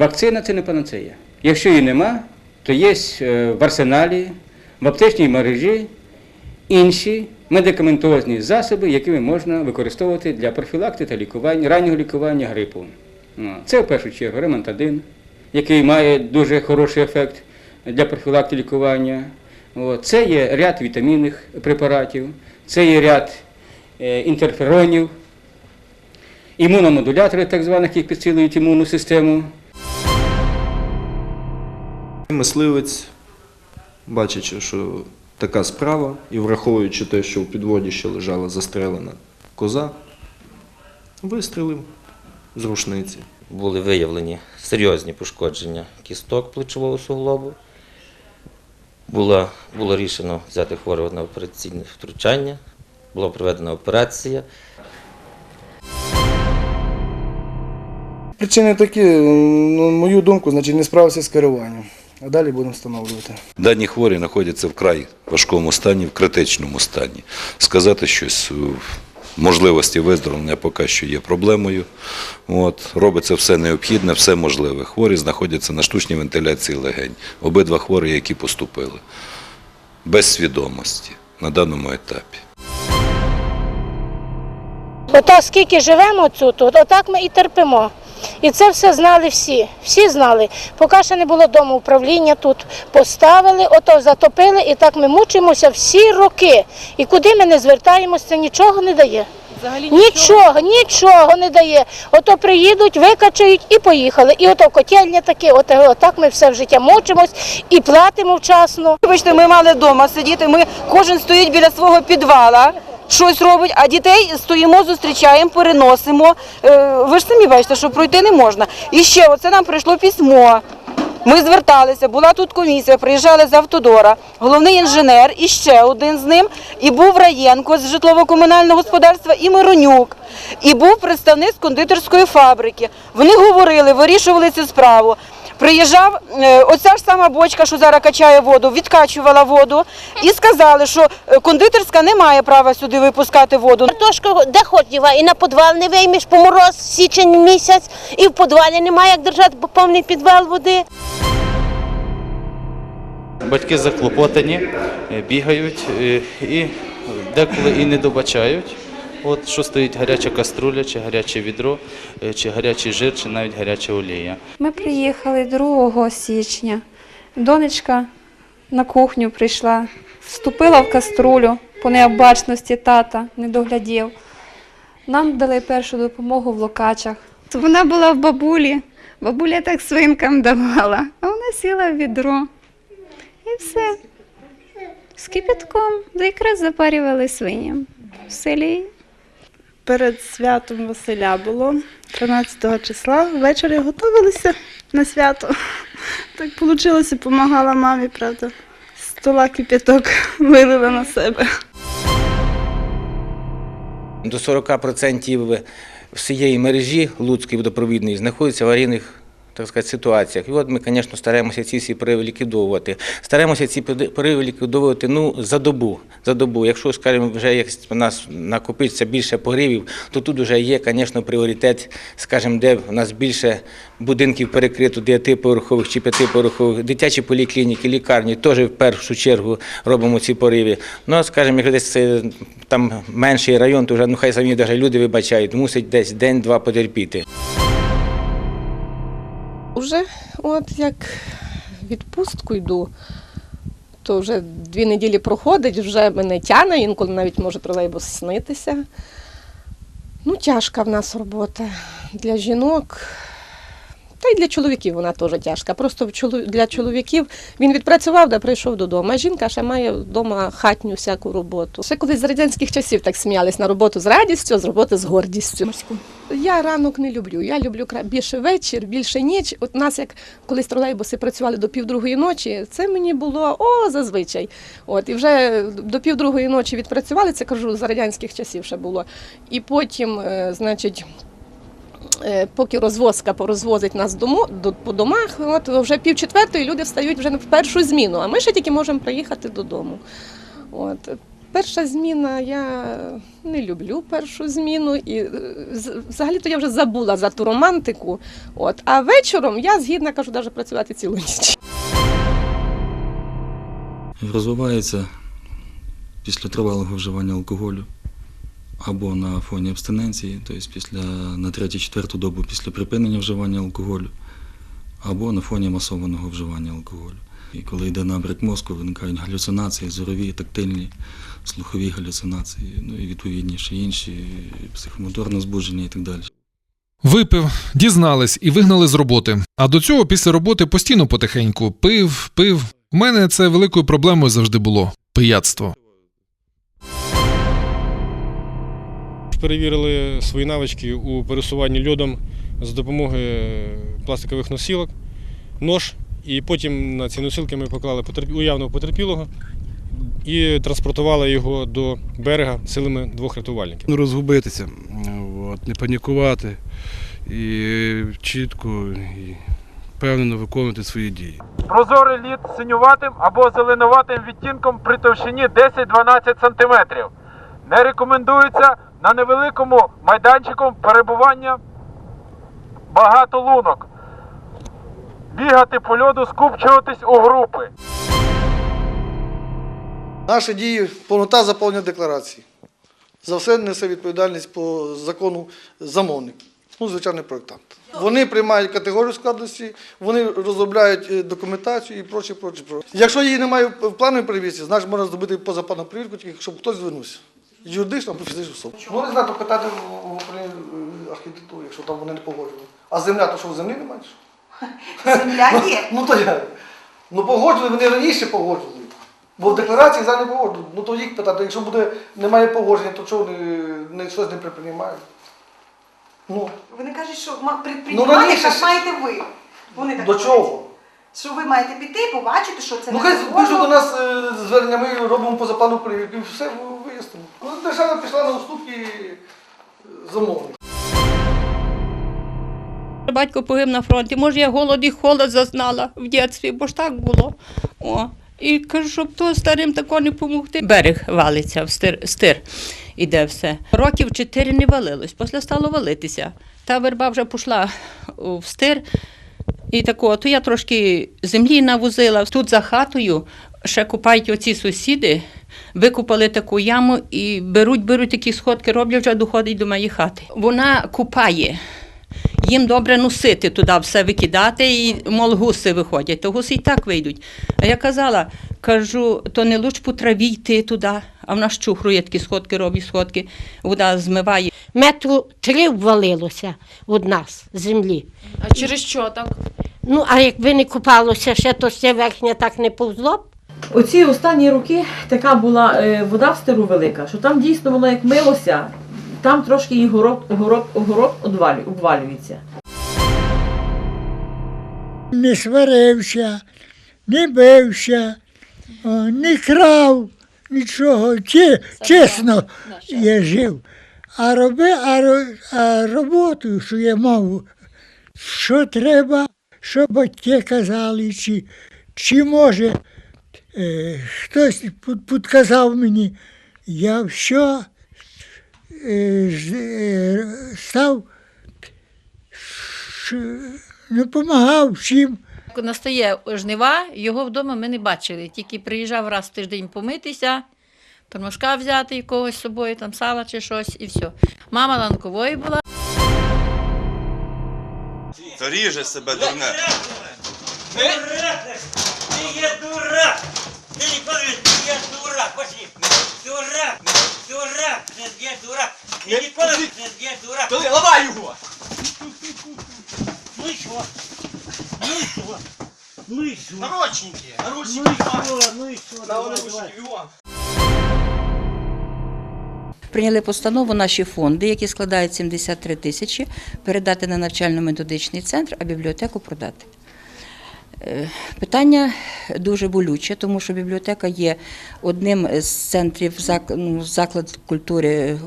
Вакцина це не панацея. Якщо її нема, то є е, в арсеналі, в аптечній мережі інші медикаментозні засоби, якими можна використовувати для профілактики та лікування, раннього лікування грипу. Ну, Це в першу чергу ремонтадин, який має дуже хороший ефект для профілактики лікування. Це є ряд вітамінних препаратів, це є ряд е, інтерферонів, імуномодулятори, так званих, які підсилюють імунну систему. Мисливець, бачачи, що така справа, і враховуючи те, що в підводі ще лежала застрелена коза, вистрілив з рушниці. були виявлені серйозні пошкодження кісток плечового суглобу. Було, було рішено взяти хворого на операційне втручання, була проведена операція. Причини такі, ну, на мою думку, значить, не справився з керуванням. А далі будемо встановлювати. Дані хворі знаходяться в край важкому стані, в критичному стані. Сказати щось можливості виздоровлення поки що є проблемою. От, робиться все необхідне, все можливе. Хворі знаходяться на штучній вентиляції легень. Обидва хворі, які поступили. Без свідомості на даному етапі. Ото скільки живемо тут, отак ми і терпимо. І це все знали всі. Всі знали. Поки ще не було дому управління тут. Поставили, ото затопили, і так ми мучимося всі роки. І куди ми не звертаємося, це нічого не дає. Взагалі Нічого, нічого не дає. Ото приїдуть, викачають і поїхали. І ото котельня таке, от, отак ми все в життя мучимось і платимо вчасно. Вибачте, ми мали вдома сидіти, ми кожен стоїть біля свого підвала, щось робить, а дітей стоїмо, зустрічаємо, переносимо. Е, Ви ж самі бачите, що пройти не можна. І ще оце нам прийшло письмо. Ми зверталися, була тут комісія, приїжджали з Автодора, головний інженер і ще один з ним, і був Раєнко з житлово-комунального господарства, і Миронюк, і був представник кондитерської фабрики. Вони говорили, вирішували цю справу. Приїжджав е, оця ж сама бочка, що зараз качає воду, відкачувала воду і сказали, що е, кондитерська не має права сюди випускати воду. Картошку де хоч дівай, і на підвал не виймеш, по мороз січень місяць, і в підвалі немає як держати бо повний підвал води. Батьки заклопотані, е, бігають і деколи і не добачають. От що стоїть гаряча каструля, чи гаряче відро, е, чи гарячий жир, чи навіть гаряча олія. Ми приїхали 2 січня. Донечка на кухню прийшла, вступила в каструлю по необачності тата, не доглядів. Нам дали першу допомогу в локачах. Вона була в бабулі. Бабуля так свинкам давала, а вона сіла в відро. І все. З кипятком да якраз запарювали свиням в селі. Перед святом Василя було 13 числа. Ввечері готувалися на свято. Так вийшло, допомагала мамі, правда. Стола кипяток вилила на себе. До 40% всієї мережі Луцької водопровідної знаходиться в аварійних так сказати, ситуаціях. І от ми, звісно, стараємося ці всі пориви ліквідовувати. Стараємося ці пориви ліквідовувати ну, за добу. За добу. Якщо, скажімо, вже як у нас накопиться більше поривів, то тут вже є, звісно, пріоритет, скажімо, де в нас більше будинків перекрито, дев'ятиповерхових чи п'ятиповерхових, дитячі поліклініки, лікарні, теж в першу чергу робимо ці пориви. Ну, а, скажімо, якщо десь це, там менший район, то вже ну, хай самі навіть люди вибачають, мусить десь день-два потерпіти. Уже от як відпустку йду, то вже дві неділі проходить, вже мене тяне, інколи навіть може тролейбус снитися. Ну, тяжка в нас робота для жінок. Та й для чоловіків вона теж тяжка. Просто для чоловіків він відпрацював, да прийшов додому. А жінка ще має вдома хатню всяку роботу. Ще колись з радянських часів так сміялись на роботу з радістю, а з роботи з гордістю. Я ранок не люблю. Я люблю більше вечір, більше ніч. От нас, як колись тролейбуси працювали до півдругої ночі, це мені було о, зазвичай. От і вже до півдругої ночі відпрацювали, це кажу, за радянських часів ще було. І потім, е, значить. Е, Поки розвозка порозвозить нас дому, до, по домах, от вже пів четвертої люди встають вже в першу зміну, а ми ще тільки можемо приїхати додому. От. Перша зміна, я не люблю першу зміну, і е, взагалі-то я вже забула за ту романтику. От, а вечором я згідна кажу, навіть працювати цілу ніч. розвивається після тривалого вживання алкоголю або на фоні абстиненції, тобто після, на 3-4 добу після припинення вживання алкоголю, або на фоні масованого вживання алкоголю. І коли йде набряк мозку, виникають галюцинації, зорові, тактильні, слухові галюцинації, ну і відповідні ще інші, психомоторне збудження і так далі. Випив, дізнались і вигнали з роботи. А до цього після роботи постійно потихеньку пив, пив. У мене це великою проблемою завжди було пияцтво. Перевірили свої навички у пересуванні льодом за допомогою пластикових носілок, нож, і потім на ці носілки ми поклали уявного потерпілого і транспортували його до берега силами двох рятувальників. Не розгубитися, от, не панікувати і чітко і впевнено виконувати свої дії. Прозорий лід синюватим або зеленуватим відтінком при товщині 10-12 см. Не рекомендується на невеликому майданчику перебування багато лунок. Бігати по льоду, скупчуватись у групи. Наші дії повнота заповнення декларації. За все несе відповідальність по закону замовник, ну, звичайний проєктант. Вони приймають категорію складності, вони розробляють е, документацію і проче, проче, проче. Якщо її немає в плановій перевірці, значить можна зробити позапланову перевірку, тільки щоб хтось звернувся. Юридично або фізичну особу. Ну, не знаю, то питати в в управлінні е, архітектури, якщо там вони не погоджували. А земля, то що в землі немає? Земля є. Ну то я. Ну погоджували, вони раніше погоджували. Бо в декларації зараз не погоджували. Ну то їх питати, якщо буде немає погодження, то чого вони щось не приприймають? Ну, Вони кажуть, що Ну, предпринимати, раніше як ж- маєте ви. Вони так до говорять. чого? Що ви маєте піти, побачити, що це Ну не хай пишуть до нас е, звернення, ми робимо позаплану перевірку і все вияснимо. Ну, держава пішла на уступки е, замовник. Батько погиб на фронті. Може, я голод і холод зазнала в дитинстві, бо ж так було. О. І кажу, щоб то старим тако не допомогти. Берег валиться, в стир, стир іде все. Років чотири не валилось, після стало валитися. Та верба вже пішла в стир. І тако, то я трошки землі навозила. Тут за хатою ще купають оці сусіди, викупали таку яму і беруть, беруть такі сходки, роблять вже доходить до моєї хати. Вона купає. Їм добре носити туди, все викидати, і мол, гуси виходять, то гуси і так вийдуть. А я казала, кажу, то не луч по траві йти туди, а в нас чухрує такі сходки, роблять сходки, вода змиває. Метру три ввалилося від нас землі. А через що так? Ну, а якби не купалося ще, то ще верхня так не повзло б. Оці останні роки така була е, вода в стиру велика, що там дійсно воно як милося, там трошки і город, город, город одвалю- обвалюється. не сварився, не бився, не крав нічого. Чи, чесно, я жив. А, роби, а, а роботу, що я мав, що треба, що батьки казали, чи, чи може хтось підказав мені, я все е, е, став, допомагав всім. Настає жнива, його вдома ми не бачили. Тільки приїжджав раз в тиждень помитися, тормошка взяти якогось з собою, там сала чи щось, і все. Мама ланкової була. То ріже себе дурне. Ти є дурак! Ніколи не є дурак! Пошли! Дурак! Дурак! Є дурак! Його! Ну? Ну? Ну? Наручники! Наручники! Ну? Ну? Давай, давай. Прийняли постанову наші фонди, які складають 73 тисячі, передати на навчально-методичний центр, а бібліотеку продати. Е, Питання дуже болюче, тому що бібліотека є одним з центрів ну, заклад культури е,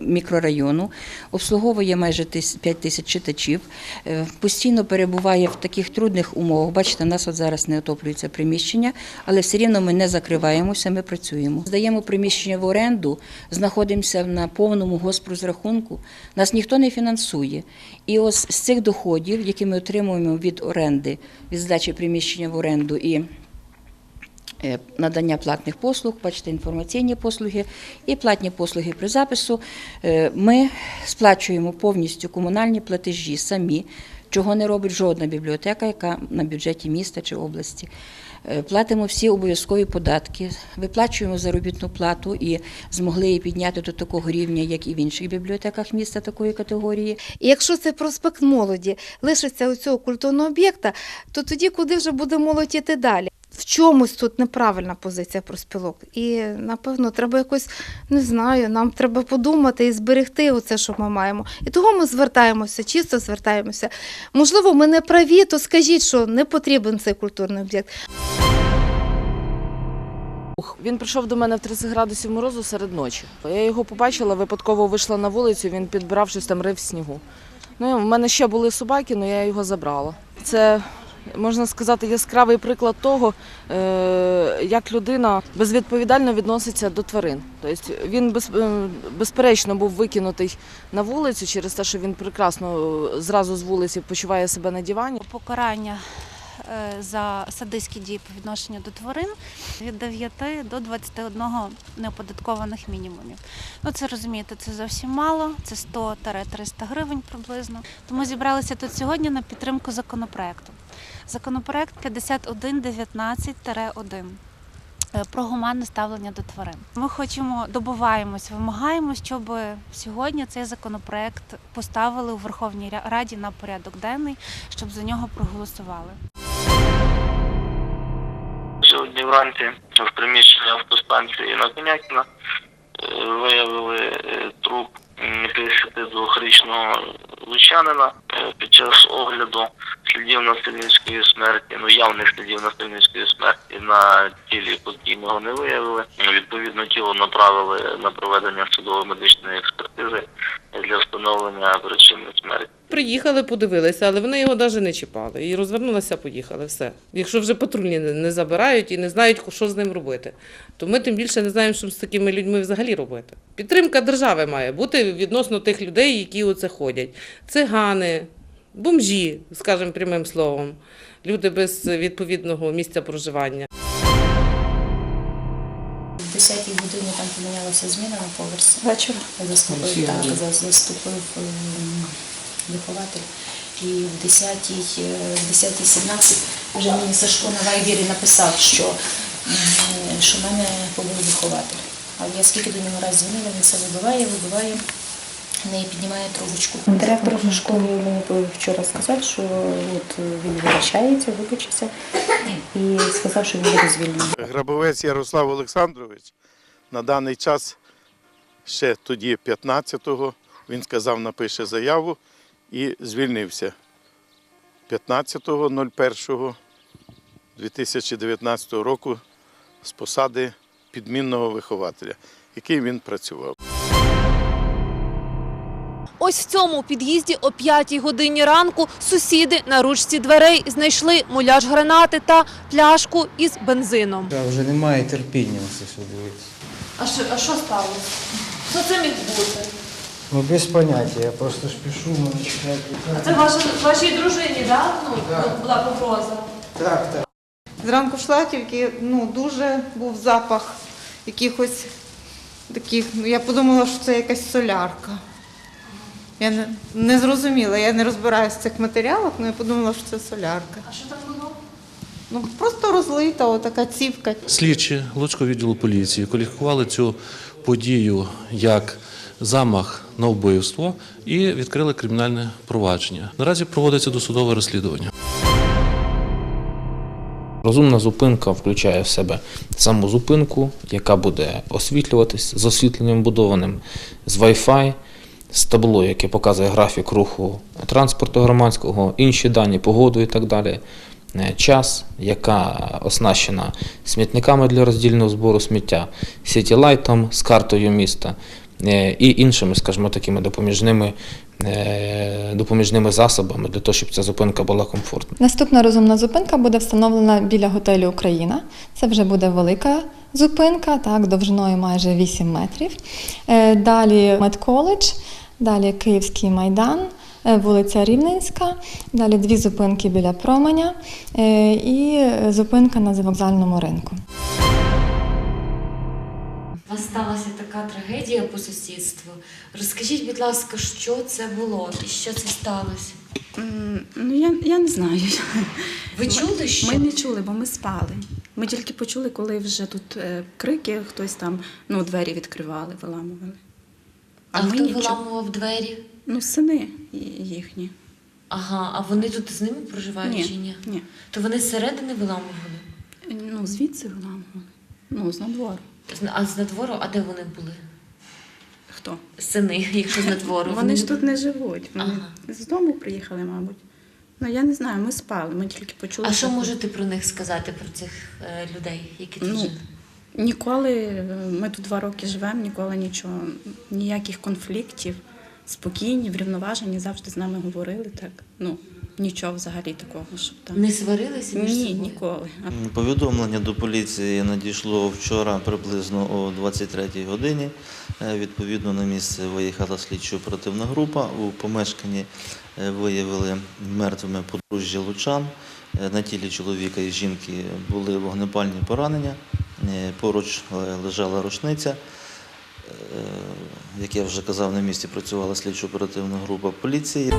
мікрорайону, обслуговує майже 5 тисяч читачів, е, постійно перебуває в таких трудних умовах. Бачите, у нас от зараз не отоплюється приміщення, але все рівно ми не закриваємося, ми працюємо. Здаємо приміщення в оренду, знаходимося на повному госпрозрахунку, нас ніхто не фінансує. І ось з цих доходів, які ми отримуємо від оренди, від здачі приміщення в оренду і е, надання платних послуг, бачите, інформаційні послуги і платні послуги при запису, е, ми сплачуємо повністю комунальні платежі самі, чого не робить жодна бібліотека, яка на бюджеті міста чи області. Е, Платимо всі обов'язкові податки, виплачуємо заробітну плату і змогли її підняти до такого рівня, як і в інших бібліотеках міста такої категорії. І якщо це проспект молоді лишиться у цього культурного об'єкта, то тоді куди вже буде молодь іти далі? В чомусь тут неправильна позиція проспілок. І напевно треба якось не знаю. Нам треба подумати і зберегти оце, що ми маємо. І того ми звертаємося, чисто звертаємося. Можливо, ми не праві, то скажіть, що не потрібен цей культурний об'єкт. Він прийшов до мене в 30 градусів морозу серед ночі. Я його побачила, випадково вийшла на вулицю, він підбирав щось там рив в снігу. Ну, в мене ще були собаки, але я його забрала. Це, можна сказати, яскравий приклад того, е, як людина безвідповідально відноситься до тварин. Тобто він е, безперечно був викинутий на вулицю через те, що він прекрасно е, зразу з вулиці почуває себе на дивані. покарання за садистські дії по відношенню до тварин від 9 до 21 неоподаткованих мінімумів. Ну це розумієте, це зовсім мало, це 100-300 гривень приблизно. Тому зібралися тут сьогодні на підтримку законопроекту. Законопроект 5119-1 е, про гуманне ставлення до тварин. Ми хочемо, добуваємось, вимагаємо, щоб сьогодні цей законопроект поставили у Верховній Раді на порядок денний, щоб за нього проголосували. Сьогодні вранці в приміщенні автостанції на Конякіна е, виявили е, труп 52-річного лучанина під час огляду слідів насильницької смерті, ну явних слідів насильницької смерті на тілі покійного не виявили. Відповідно, тіло направили на проведення судово-медичної експертизи для встановлення причини смерті. Приїхали, подивилися, але вони його навіть не чіпали. І розвернулися, поїхали. Все. Якщо вже патрульні не забирають і не знають, що з ним робити, то ми тим більше не знаємо, що з такими людьми взагалі робити. Підтримка держави має бути відносно тих людей, які оце ходять. Цигани, бомжі, скажімо прямим словом, люди без відповідного місця проживання. В 10-й годині там помінялася зміна на поверсі. Вечора? Заступив, так, заступив вихователь. І в 10-й, е, в 10.17 вже мені Сашко на вайбері написав, що, що мене побив вихователь. А я скільки до нього раз дзвонила, він все вибиває, вибиває, не піднімає трубочку. Директор школи мені вчора сказав, що от він вибачається, вибачиться і сказав, що він буде звільнений. Грабовець Ярослав Олександрович на даний час ще тоді, 15-го, він сказав, напише заяву і звільнився. 15.01.2019 року з посади підмінного вихователя, який він працював. Ось в цьому під'їзді о 5 годині ранку сусіди на ручці дверей знайшли муляж гранати та пляшку із бензином. Я вже немає терпіння на це все дивитися. А що, а що сталося? Що це міг бути? Ну без поняття, я просто спішу, мене чекають. Це ваша, вашій дружині, да? ну, була погроза? Так, так. Зранку йшла тільки ну, дуже був запах якихось таких, ну я подумала, що це якась солярка. Я не, не зрозуміла, я не розбираюся в цих матеріалах, але я подумала, що це солярка. А що там було? Ну просто розлита, отака цівка. Слідчі Луцького відділу поліції кваліфікували цю подію як замах на вбивство і відкрили кримінальне провадження. Наразі проводиться досудове розслідування. Розумна зупинка включає в себе саму зупинку, яка буде освітлюватись з освітленням будованим, з Wi-Fi, табло, яке показує графік руху транспорту громадського, інші дані, погоду і так далі. е, час, яка оснащена смітниками для роздільного збору сміття, сітілайтом з картою міста е, і іншими, скажімо, такими допоміжними, е, допоміжними засобами для того, щоб ця зупинка була комфортна. Наступна розумна зупинка буде встановлена біля готелю Україна. Це вже буде велика зупинка, так, довжиною майже 8 метрів. Е, Далі медколедж, далі Київський майдан, е, вулиця Рівненська, далі дві зупинки біля променя е, і зупинка на завокзальному ринку. У вас сталася така трагедія по сусідству. Розкажіть, будь ласка, що це було і що це сталося? Ну, я, я не знаю. Ви чули, що? Ми не чули, бо ми спали. Ми тільки почули, коли вже тут е, крики, хтось там ну, двері відкривали, виламували. А, ми хто нічого- виламував двері? Ну, сини їхні. Ага, а вони тут з ними проживають Ні, чи ні? ні. То вони зсередини виламували? Ну, звідси виламували. Ну, з надвору. А з надвору, а де вони були? Хто? Сини, якщо з надвору. Вони ж тут не живуть. Вони Ага. з дому приїхали, мабуть. Ну, я не знаю, ми спали, ми тільки почули. А що тут- можете про них сказати, про цих е, людей, які тут Ну, жили? Ніколи, е, ми тут два роки живемо, ніколи нічого, ніяких конфліктів, спокійні, врівноважені, завжди з нами говорили так. Ну, нічого взагалі такого, щоб там. Не сварилися між Ні, собою? ніколи. Повідомлення до поліції надійшло вчора приблизно о 23-й годині. Е, Відповідно на місце виїхала слідчо-оперативна група. У помешканні е, виявили мертвими подружжя лучан. Е, На тілі чоловіка і жінки були вогнепальні поранення. Поруч лежала рушниця. Як я вже казав, на місці працювала слідчо-оперативна група поліції.